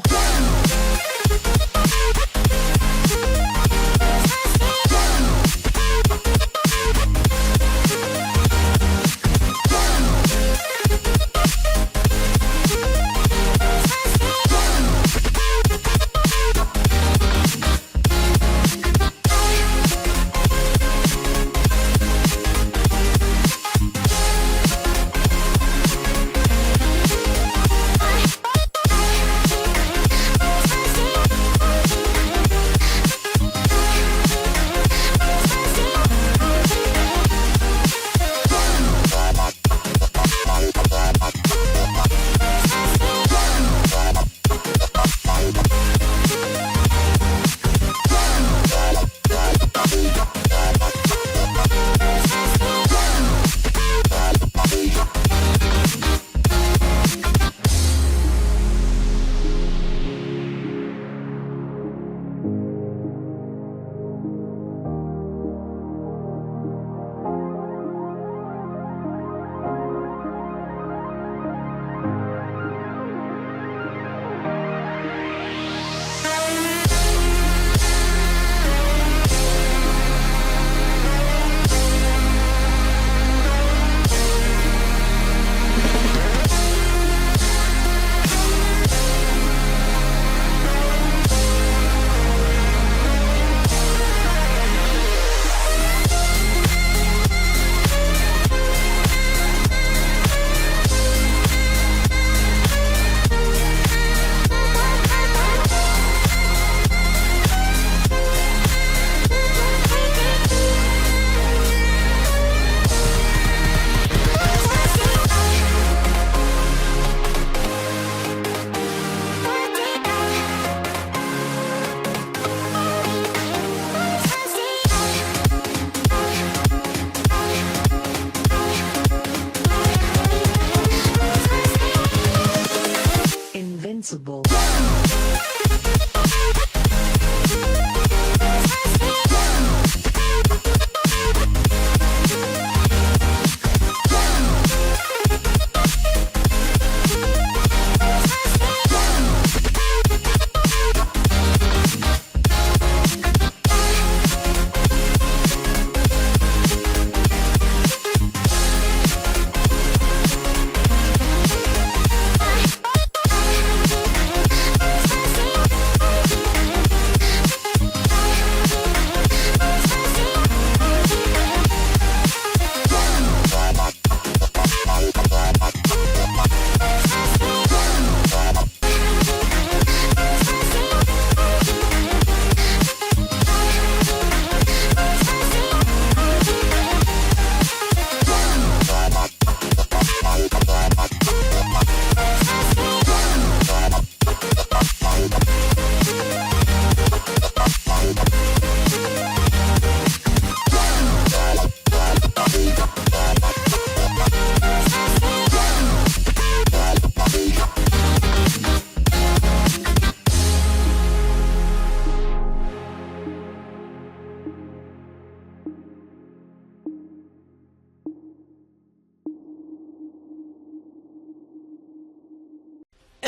go.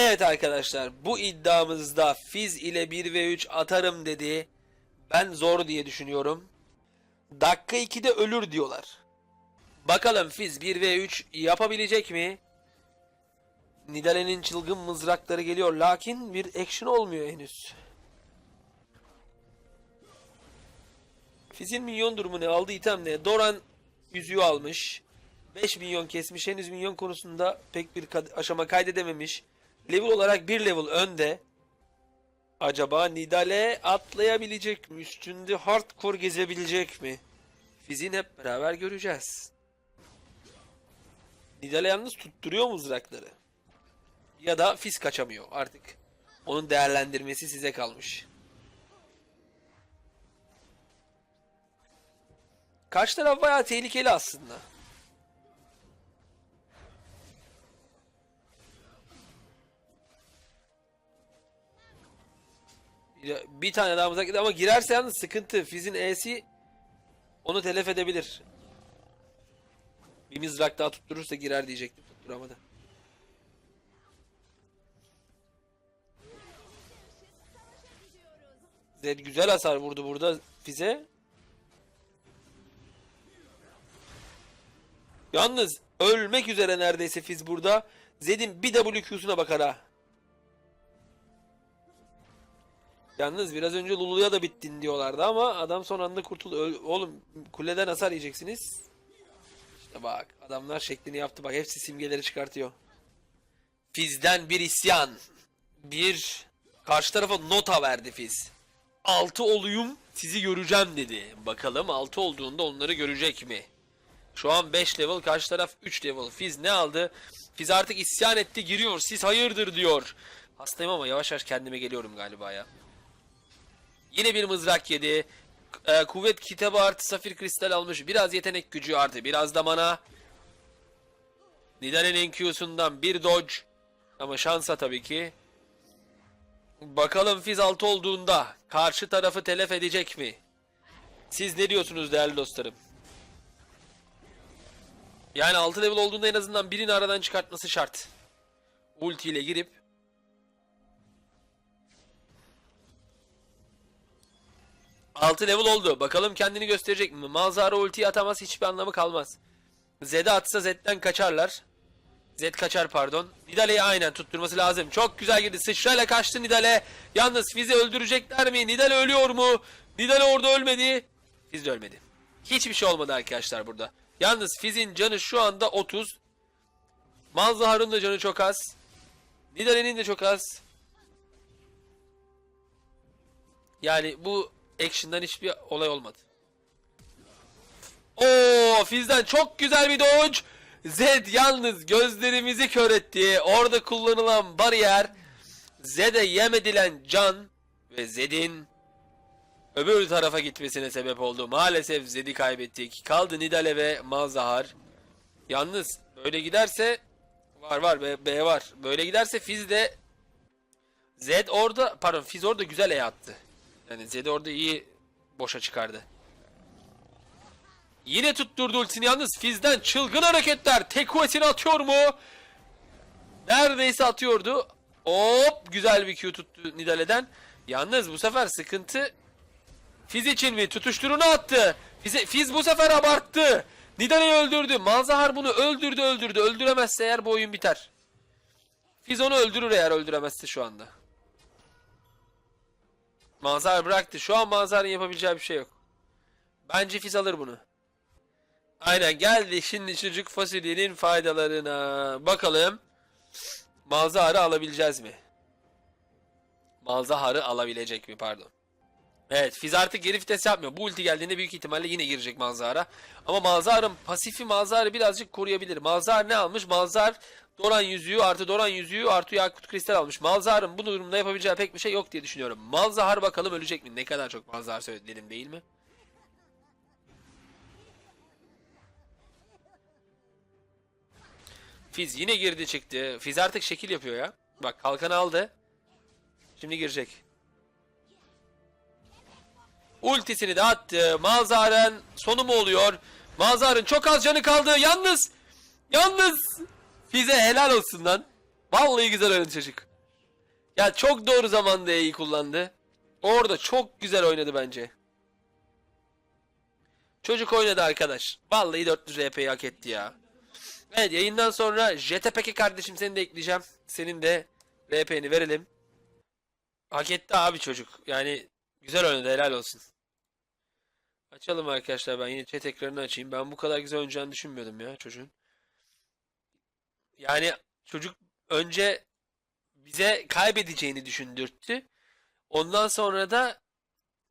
Evet arkadaşlar bu iddiamızda Fiz ile 1 ve 3 atarım dedi. Ben zor diye düşünüyorum. Dakika 2'de ölür diyorlar. Bakalım Fiz 1 ve 3 yapabilecek mi? Nidalee'nin çılgın mızrakları geliyor lakin bir action olmuyor henüz. Fizz'in milyon durumu ne? Aldığı item ne? Doran yüzüğü almış. 5 milyon kesmiş. Henüz milyon konusunda pek bir aşama kaydedememiş. Level olarak bir level önde. Acaba Nidale atlayabilecek mi? Üstünde hardcore gezebilecek mi? Fizz'in hep beraber göreceğiz. Nidale yalnız tutturuyor mızrakları. Ya da Fizz kaçamıyor artık. Onun değerlendirmesi size kalmış. Karşı taraf bayağı tehlikeli aslında. Bir, tane daha mızrak ama girerse yalnız sıkıntı. Fizz'in E'si onu telef edebilir. Bir mızrak daha tutturursa girer diyecektim. Tutturamadı. Zed güzel hasar vurdu burada Fizz'e. Yalnız ölmek üzere neredeyse Fizz burada. Zed'in bir WQ'suna bakar ha. Yalnız biraz önce Lulu'ya da bittin diyorlardı ama adam son anda kurtuldu. Öl- Oğlum kuleden hasar yiyeceksiniz. İşte bak adamlar şeklini yaptı bak hepsi simgeleri çıkartıyor. Fizz'den bir isyan. Bir karşı tarafa nota verdi Fizz. 6 oluyum sizi göreceğim dedi. Bakalım 6 olduğunda onları görecek mi? Şu an 5 level karşı taraf 3 level. Fizz ne aldı? Fizz artık isyan etti giriyor. Siz hayırdır diyor. Hastayım ama yavaş yavaş kendime geliyorum galiba ya. Yine bir mızrak yedi. Ee, kuvvet kitabı artı safir kristal almış. Biraz yetenek gücü artı. Biraz da mana. Nidalee'nin Q'sundan bir dodge. Ama şansa tabii ki. Bakalım Fizz 6 olduğunda karşı tarafı telef edecek mi? Siz ne diyorsunuz değerli dostlarım? Yani 6 level olduğunda en azından birini aradan çıkartması şart. Ulti ile girip Altı level oldu. Bakalım kendini gösterecek mi? Malzara ultiyi atamaz hiçbir anlamı kalmaz. Zed'e atsa Zed'den kaçarlar. Zed kaçar pardon. Nidale'yi aynen tutturması lazım. Çok güzel girdi. Sıçrayla kaçtı Nidale. Yalnız Fizz'i öldürecekler mi? Nidale ölüyor mu? Nidale orada ölmedi. Fizz de ölmedi. Hiçbir şey olmadı arkadaşlar burada. Yalnız Fizz'in canı şu anda 30. Malzahar'ın da canı çok az. Nidalee'nin de çok az. Yani bu action'dan hiçbir olay olmadı. Oo, Fizz'den çok güzel bir dodge. Zed yalnız gözlerimizi kör etti. Orada kullanılan bariyer Zed'e yem edilen can ve Zed'in öbür tarafa gitmesine sebep oldu. Maalesef Zed'i kaybettik. Kaldı Nidale ve Malzahar. Yalnız böyle giderse var var B, B var. Böyle giderse Fizz de Zed orada pardon Fizz orada güzel E attı. Yani Zed orada iyi boşa çıkardı. Yine tutturdu ultisini yalnız Fizz'den çılgın hareketler. Tek kuvvetini atıyor mu? Neredeyse atıyordu. Hop güzel bir Q tuttu Nidalee'den. Yalnız bu sefer sıkıntı Fizz için mi? Tutuşturunu attı. Fizz, Fizz bu sefer abarttı. Nidalee'yi öldürdü. Malzahar bunu öldürdü öldürdü. Öldüremezse eğer bu oyun biter. Fizz onu öldürür eğer öldüremezse şu anda. Mazhar bıraktı. Şu an Mazhar'ın yapabileceği bir şey yok. Bence Fizz alır bunu. Aynen geldi şimdi çocuk fasulyenin faydalarına. Bakalım. Malzahar'ı alabileceğiz mi? Malzahar'ı alabilecek mi pardon. Evet Fizz artık geri vites yapmıyor. Bu ulti geldiğinde büyük ihtimalle yine girecek Malzahar'a. Ama Malzahar'ın pasifi Malzahar'ı birazcık koruyabilir. Malzahar ne almış? Malzahar Doran yüzüğü artı Doran yüzüğü artı Yakut Kristal almış. Malzahar'ın bu durumda yapabileceği pek bir şey yok diye düşünüyorum. Malzahar bakalım ölecek mi? Ne kadar çok Malzahar söyledim değil mi? Fiz yine girdi çıktı. Fiz artık şekil yapıyor ya. Bak kalkan aldı. Şimdi girecek. Ultisini de attı. Malzar'ın sonu mu oluyor? Malzar'ın çok az canı kaldı. Yalnız. Yalnız. Fize helal olsun lan. Vallahi güzel oynadı çocuk. Ya çok doğru zamanda E'yi kullandı. Orada çok güzel oynadı bence. Çocuk oynadı arkadaş. Vallahi 400 RP'yi hak etti ya. Evet yayından sonra JTPK kardeşim seni de ekleyeceğim. Senin de RP'ni verelim. Hak etti abi çocuk. Yani güzel oynadı helal olsun. Açalım arkadaşlar ben yine chat ekranını açayım. Ben bu kadar güzel oynayacağını düşünmüyordum ya çocuğun. Yani çocuk önce bize kaybedeceğini düşündürttü. Ondan sonra da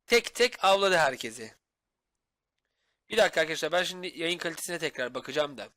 tek tek avladı herkesi. Bir dakika arkadaşlar ben şimdi yayın kalitesine tekrar bakacağım da.